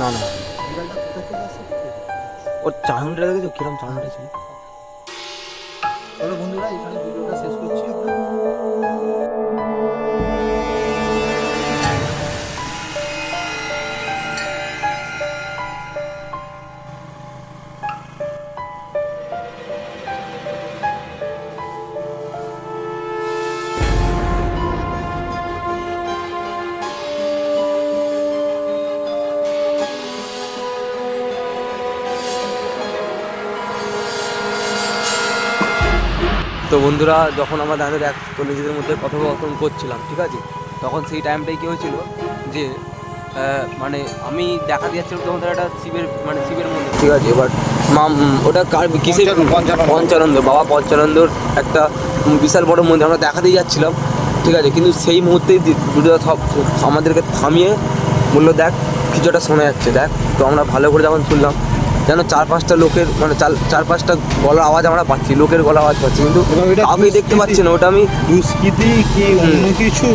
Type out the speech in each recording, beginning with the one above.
না না। ওর চাউন্ডটা দেখেছ কিরম চাউন্ডটা ছিল? তো বন্ধুরা যখন আমরা দাঁড়িয়ে এক তো নিজেদের মধ্যে কথোপকথন করছিলাম ঠিক আছে তখন সেই টাইমটাই কি হয়েছিল যে মানে আমি দেখা দিয়েছিলাম তোমাদের একটা শিবের মানে শিবের মন্দির ঠিক আছে এবার মাম ওটা কার কিসের পঞ্চানন্দ। পঞ্চানন্দ বাবা পঞ্চানন্দর একটা বিশাল বড় মন্দির আমরা দেখা দিয়ে যাচ্ছিলাম ঠিক আছে কিন্তু সেই মুহূর্তেই দুটো সব আমাদেরকে থামিয়ে বলল দেখ কিছু একটা শোনা যাচ্ছে দেখ তো আমরা ভালো করে যখন শুনলাম যেন চার পাঁচটা লোকের মানে চার চার পাঁচটা গলার আওয়াজ আমরা পাচ্ছি লোকের গলা আওয়াজ পাচ্ছি। কিন্তু আমি দেখতে পাচ্ছি না ওটা আমি দুষ্কৃতি কি কিছু?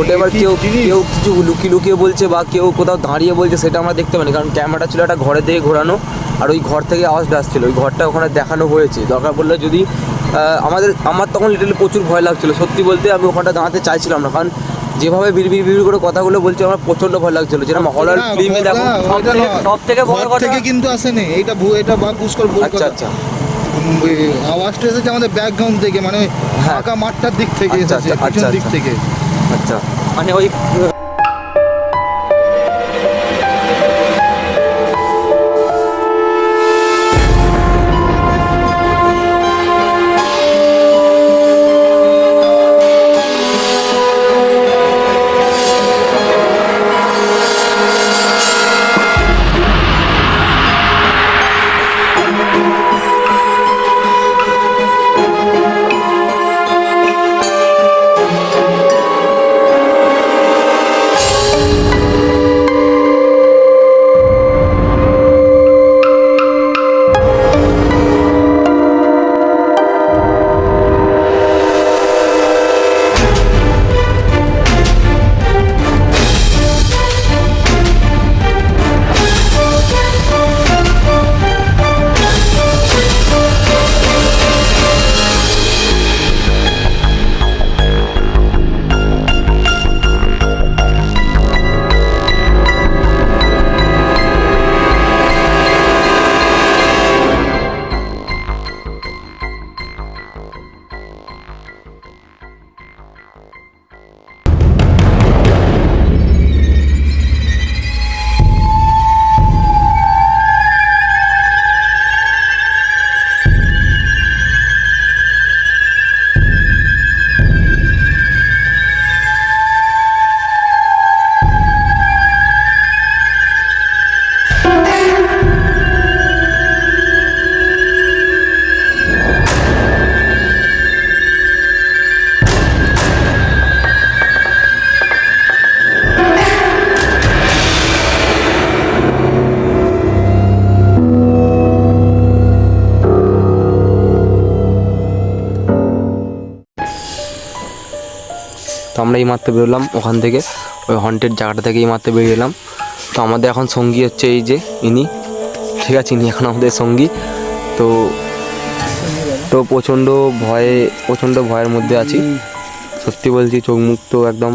ওটা এবার কেউ কেউ কিছু লুকিয়ে লুকিয়ে বলছে বা কেউ কোথাও দাঁড়িয়ে বলছে সেটা আমরা দেখতে পাইনি। কারণ ক্যামেরাটা ছিল একটা ঘরের দিকে ঘোরানো আর ওই ঘর থেকে আওয়াজটা আসছিল। ওই ঘরটা ওখানে দেখানো হয়েছে। দরকার পড়লে যদি আমাদের আমার তখন লিটালি প্রচুর ভয় লাগছিল। সত্যি বলতে আমি ওখানটা দাঁড়াতে চাইছিলাম না। কারণ যেভাবে বিড়বিড় বিড় করে কথাগুলো বলছে আমার প্রচণ্ড ভয় লাগছিল। যেরকম হলার ফিল্মে দেখো সব থেকে বড় কথা থেকে কিন্তু আসেনি। এটা এটা বা পুষ্কর আচ্ছা আচ্ছা। আওয়াজটা এসেছে আমাদের ব্যাকগ্রাউন্ড থেকে মানে হ্যাঁ। ফাঁকা মাঠটার দিক থেকে আচ্ছা, এসেছে আচ্ছা, আচ্ছা, দিক। থেকে। আচ্ছা। মানে ওই তো আমরা এই মাত্র বেরোলাম ওখান থেকে, ওই হন্টেড জায়গাটা থেকে এই মাত্র বেরিয়ে এলাম। তো আমাদের এখন সঙ্গী হচ্ছে এই যে ইনি, ঠিক আছে? ইনি এখন আমাদের সঙ্গী। তো তো প্রচণ্ড ভয়ে, প্রচণ্ড ভয়ের মধ্যে আছি। সত্যি বলছি, চোখ মুখ তো একদম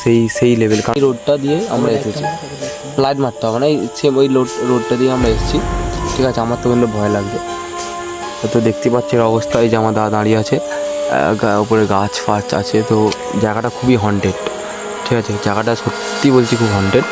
সেই সেই লেভেল কারণ রোডটা দিয়ে আমরা এসেছি। লাইট মারতে হবে না সেম ওই রোড রোডটা দিয়ে আমরা এসেছি। ঠিক আছে? আমার তো কিন্তু ভয় লাগবে তো দেখতে পাচ্ছি অবস্থা, এই যে আমার দাদা দাঁড়িয়ে আছে। উপরে গাছ ফাছ আছে, তো জায়গাটা খুবই হন্টেড ঠিক আছে, জায়গাটা সত্যি বলছি খুব হন্টেড